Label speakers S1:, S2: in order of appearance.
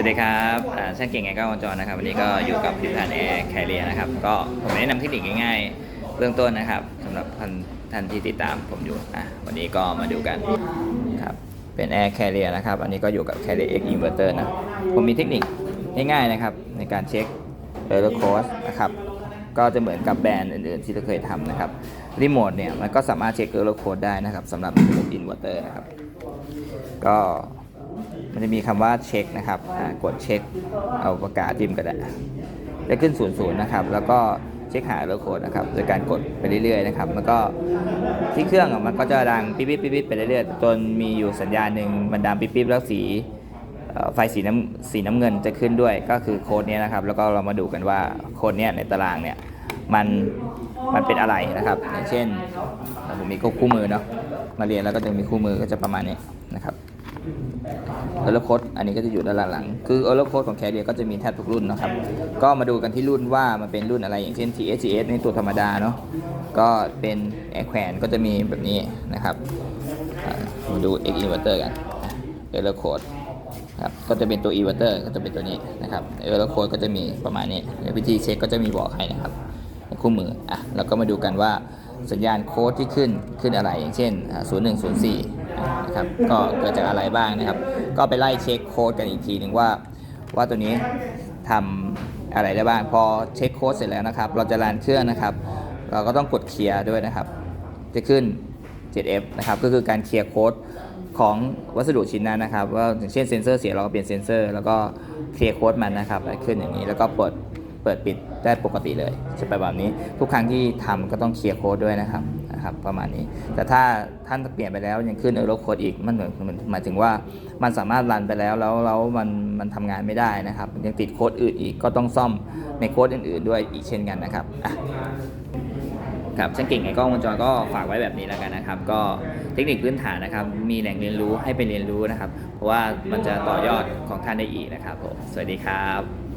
S1: วัสดีครับช่างเก่งไงก็วงจรนะครับ วันนี้ก็อยู่กับผลิตภัณฑ์แอร์แคเรียนะครับ ก็ผมแนะนำเทคนิคง่ายๆ เบื้องต้นนะครับสำหรับท่านท่านที่ติดตามผมอยู่อะวันนี้ก็มาดูกันครับ เป็น Air Carrier นะครับ อันนี้ก็อยู่กับ Carrier X Inverter นะ ผมมีเทคนิคง่ายๆนะครับ ในการเช็ค Error Code นะครับ ก็จะเหมือนกับแบรนด์อื่นๆ ที่เราเคยทำนะครับรีโมทเนี่ยมันก็สามารถเช็ค Error Code ได้นะครับสำหรับระบบ Inverter นะครับ ก็ มันจะมีคำว่าเช็คนะครับกดเช็คเอาปากกาจิ้มก็ได้จะขึ้น0 0นย์นะครับ แล้วก็เช็คหาเรโคดนะครับโดยการกดไปเรื่อยๆนะครับแล้วก็ที่เครื่องมันก็จะดังปิ๊บปิ๊บปิ๊บไปเรื่อยๆจนมีอยู่สัญญาณหนึ่งมันดังปิ๊บปิ๊บแล้วสีไฟสีน้ำสีน้ำเงินจะขึ้นด้วยก็คือโค้ดนี้นะครับ แล้วก็เรามาดูกันว่าโค้ดนี้ในตารางเนี่ยมันมันเป็นอะไรนะครับอย่างเช่นผมมีคู่มือเนาะมาเรียนแล้วก็จะมีคู่มือก็จะประมาณนี้นะครับ เออร์โคดอันนี้ก็จะอยู่ด้านหลัง คือเออร์โคดของแคเรียก็จะมีแทบทุกรุ่นนะครับ ก็มาดูกันที่รุ่นว่ามันเป็นรุ่นอะไรอย่างเช่น TSGS ในตัวธรรมดาเนาะ ก็เป็นแอร์แขวนก็จะมีแบบนี้นะครับ มาดู X inverter กันเออร์โคดครับ ก็จะเป็นตัว inverter ก็จะเป็นตัวนี้นะครับเออร์โคดก็จะมีประมาณนี้วิธีเช็คก็จะมีบอกให้นะครับในคู่มือ อะ เราก็มาดูกันว่า สัญญาณโค้ดที่ขึ้นขึ้นอะไรอย่างเช่นอ่า0104 นะครับ ก็เกิดจากอะไรบ้างนะครับ ก็ไปไล่เช็คโค้ดกันอีกทีหนึ่งว่า ว่าตัวนี้ทำอะไรได้บ้าง พอเช็คโค้ดเสร็จแล้วนะครับ เราจะรันเครื่องนะครับ เราก็ต้องกดเคลียร์ด้วยนะครับ จะขึ้น 7F นะครับ ก็คือการเคลียร์โค้ดของวัสดุชิ้นนั้นนะครับ ว่าอย่างเช่นเซนเซอร์เสียเราก็เปลี่ยนเซนเซอร์ แล้วก็เคลียร์โค้ดมันนะครับขึ้นอย่างนี้ แล้วก็เปิด ปิดปิดได้ปกติเลยจะไปแบบนี้ทุกครั้งที่ทำก็ต้องเคลียร์โค้ดด้วยนะครับนะครับประมาณนี้ แต่ถ้าท่านเปลี่ยนไปแล้วยังขึ้นเออร์โค้ดอีกมันเหมือนหมายถึงว่ามันสามารถรันไปแล้วแล้วแล้วมันมันทำงานไม่ได้นะครับยังติดโค้ดอื่นอีกก็ต้องซ่อมในโค้ดอื่น ๆ ด้วยอีกเช่นกันนะครับอะครับช่างเก่งไอ้กล้องวงจรก็ฝากไว้แบบนี้แล้วกันนะครับ ก็เทคนิคพื้นฐานนะครับ มีแหล่งเรียนรู้ให้ไปเรียนรู้นะครับ เพราะว่ามันจะต่อยอดของท่านได้อีกนะครับผมสวัสดีครับ